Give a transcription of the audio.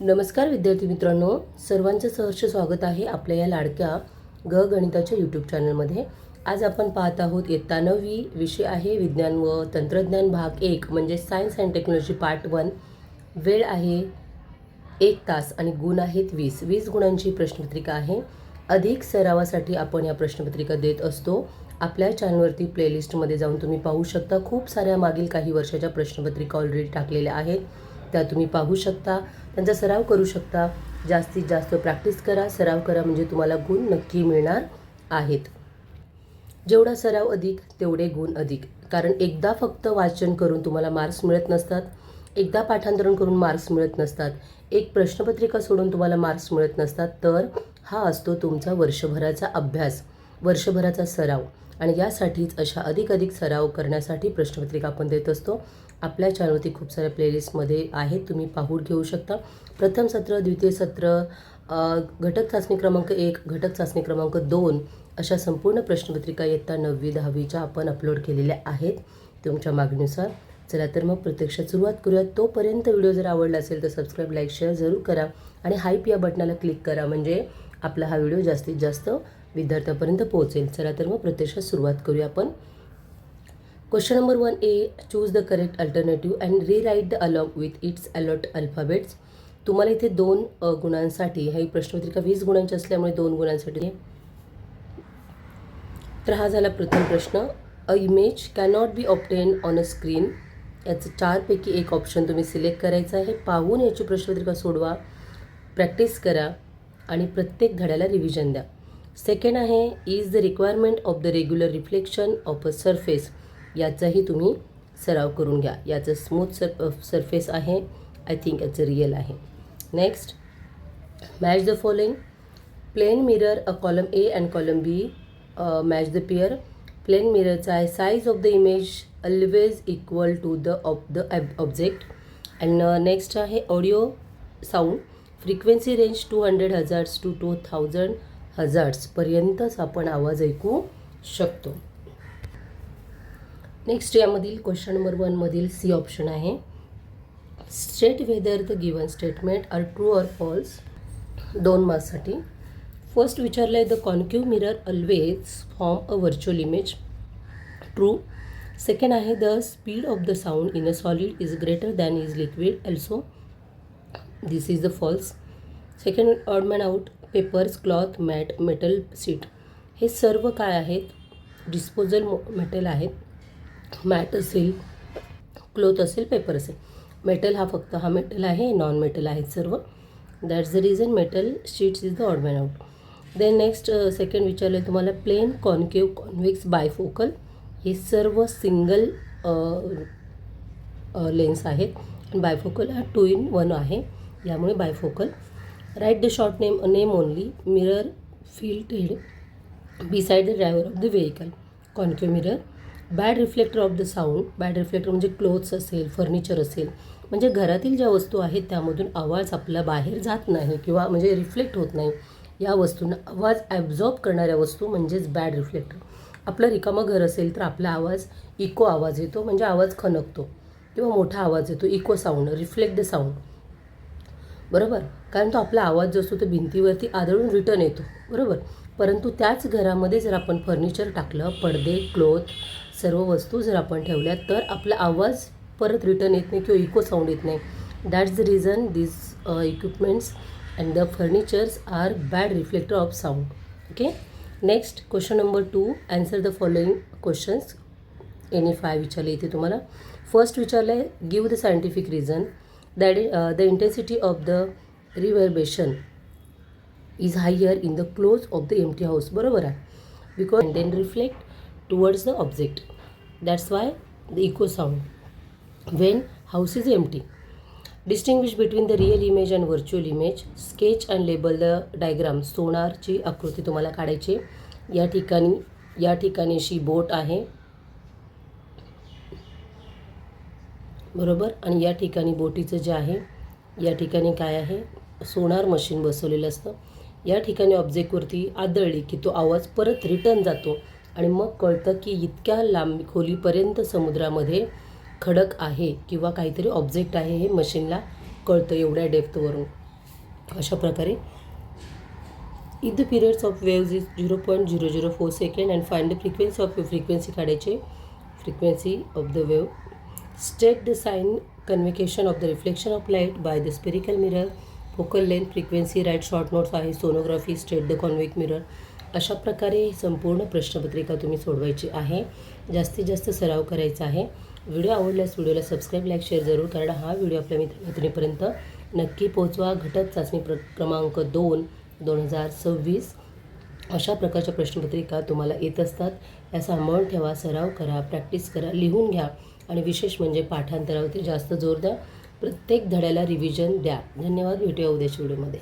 नमस्कार विद्यार्थी मित्रांनो सर्वांचं सहर्ष स्वागत आहे आपल्या या लाडक्या ग गणिताच्या यूट्यूब चॅनलमध्ये आज आपण पाहत आहोत इयत्ता नववी विषय आहे विज्ञान व तंत्रज्ञान भाग एक म्हणजे science and technology part one वेळ आहे एक तास आणि गुण आहेत वीस. वीस गुणांची प्रश्नपत्रिका आहे. अधिक सरावासाठी आपण या प्रश्नपत्रिका देत असतो. आपल्या चॅनलवरती प्लेलिस्टमध्ये जाऊन तुम्ही पाहू शकता. खूप साऱ्या मागील काही वर्षाच्या प्रश्नपत्रिका ऑलरेडी टाकलेल्या आहेत. त्या तुम्ही पाहू शकता. त्यांचा सराव करू शकता. जास्तीत जास्त प्रॅक्टिस करा. सराव करा म्हणजे तुम्हाला गुण नक्की मिळणार आहेत. जेवढा सराव अधिक तेवढे गुण अधिक. कारण एकदा फक्त वाचन करून तुम्हाला मार्क्स मिळत नसतात. एकदा पाठांतरण करून मार्क्स मिळत नसतात. एक प्रश्नपत्रिका सोडून तुम्हाला मार्क्स मिळत नसतात. तर हा असतो तुमचा वर्षभराचा अभ्यास. वर्षभराचा सराव. आणि यासाठीच अशा अधिक अधिक सराव करण्यासाठी प्रश्नपत्रिका आपण देत असतो. आपल्या चॅनलवरती खूप साऱ्या प्लेलिस्टमध्ये आहेत. तुम्ही पाहून घेऊ शकता. प्रथम सत्र द्वितीय सत्र घटक चाचणी क्रमांक एक घटक चाचणी क्रमांक दोन अशा संपूर्ण प्रश्नपत्रिका इयत्ता नववी दहावीच्या आपण अपलोड केलेल्या आहेत. तुमच्या मागणीनुसार. चला तर मग प्रत्यक्षात सुरुवात करूयात. तोपर्यंत व्हिडिओ जर आवडला असेल तर सबस्क्राईब लाईक शेअर जरूर करा. आणि हाईप या बटनाला क्लिक करा. म्हणजे आपला हा व्हिडिओ जास्तीत जास्त विद्यार्थ्यापर्यंत पोहोचेल. चला तर मग प्रत्यक्षात सुरुवात करूया आपण. Question number one A choose the correct alternative and rewrite the along with its allot alphabets तुम्हाला इथे दोन गुणांसाठी ही प्रश्नपत्रिका वीस गुणांची असल्यामुळे दोन गुणांसाठी. तर हा झाला प्रथम प्रश्न. A image cannot be obtain on a screen याचं चारपैकी एक ऑप्शन तुम्ही सिलेक्ट करायचं आहे. पाहून याची प्रश्नपत्रिका सोडवा. प्रॅक्टिस करा आणि प्रत्येक धड्याला रिव्हिजन द्या. सेकंड आहे is the requirement of the regular reflection of a surface याचाही तुम्ही सराव करून घ्या. याचं स्मूथ सर सरफेस आहे. आय थिंक याचं रिअल आहे. Next match the following plane mirror a column A and column B match the pair plane मिररचा आहे size of the image always equal to the of the object and next आहे audio sound frequency range two hundred हजार्स to two thousand हजार्ड्सपर्यंतच आपण आवाज ऐकू शकतो. Next यामधील question number वनमधील C option आहे. State whether the given statement are true or false दोन मार्क्ससाठी. फर्स्ट विचारलं आहे the concave mirror always form a virtual image true second आहे the speed of the sound in a solid is greater than is liquid also this is the false second odd man out papers cloth mat metal sheet हे सर्व काय आहेत? Disposal metal आहेत. Mat असेल cloth असेल paper असेल. Metal हा फक्त हा मेटल आहे नॉन मेटल आहेत सर्व. That's the reason metal sheets is the odd man out then next second विचारलं आहे तुम्हाला प्लेन कॉन्केव कॉन्व्हेक्स बायफोकल हे सर्व सिंगल लेन्स आहेत. बायफोकल हा टू इन वन आहे. यामुळे bifocal write the short name name only mirror fitted beside the driver of the vehicle concave mirror bad reflector of the sound bad reflector म्हणजे clothes असेल furniture असेल. म्हणजे घरातील ज्या वस्तू आहेत त्यामधून आवाज आपला बाहेर जात नाही किंवा म्हणजे रिफ्लेक्ट होत नाही. या वस्तूंना आवाज ॲब्झॉर्ब करणाऱ्या वस्तू म्हणजेच बॅड रिफ्लेक्टर आपलं रिकामं घर असेल तर आपला आवाज इको आवाज येतो. म्हणजे आवाज खनकतो किंवा मोठा आवाज येतो echo sound reflect the sound बरोबर? कारण तो आपला आवाज जो असतो तो भिंतीवरती आदळून रिटर्न येतो. बरोबर? परंतु त्याच घरामध्ये जर आपण फर्निचर टाकलं पडदे क्लोथ सर्व वस्तू जर आपण ठेवल्या तर आपला आवाज परत रिटर्न येत नाही किंवा इको साऊंड येत नाही. That's the reason this equipments and the furnitures are bad reflector of sound okay next question number two answer the following questions any five विचारले इथे तुम्हाला? फर्स्ट विचारलं आहे give the scientific reason that the intensity of the reverberation is higher in the close of the empty house बरोबर आहे? Because and then reflect towards the object that's why the echo sound when house is empty distinguish between the real image and virtual image sketch and label the diagram सोनारची आकृती तुम्हाला काढायची या ठिकाणी या ठिकाणी अशी बोट आहे. बरोबर? आणि या ठिकाणी बोटीचं जे आहे या ठिकाणी काय आहे? सोनार मशीन बसवलेलं असतं. या ठिकाणी ऑब्जेक्टवरती आदळली की तो आवाज परत रिटर्न जातो. आणि मग कळतं की इतक्या लांब खोलीपर्यंत समुद्रामध्ये खडक आहे किंवा काहीतरी ऑब्जेक्ट आहे हे मशीनला कळतं एवढ्या डेप्थवरून अशा प्रकारे. If the periods of waves is zero point zero zero four second and find the frequency of frequency काढायचे. Frequency of the wave state the sign convocation of the reflection of light by the spherical mirror focal length frequency write short notes आहे sonography state the convex mirror. अशा प्रकारे ही संपूर्ण प्रश्नपत्रिका तुम्ही सोडवायची आहे. जास्तीत जास्त सराव करायचा आहे. व्हिडिओ आवडल्यास व्हिडिओला सबस्क्राईब लाईक शेअर जरूर करा हा व्हिडिओ आपल्या मित्रमैत्रिणीपर्यंत नक्की पोहोचवा. घटक चाचणी प्र क्रमांक दोन दोन हजार सव्वीस. अशा प्रकारच्या प्रश्नपत्रिका तुम्हाला येत असतात. या सांभाळून ठेवा सराव करा प्रॅक्टिस करा लिहून घ्या. आणि विशेष म्हणजे पाठांतरावरती जास्त जोर द्या. प्रत्येक धड्याला रिव्हिजन द्या. धन्यवाद भेटूया उद्याच्या व्हिडिओमध्ये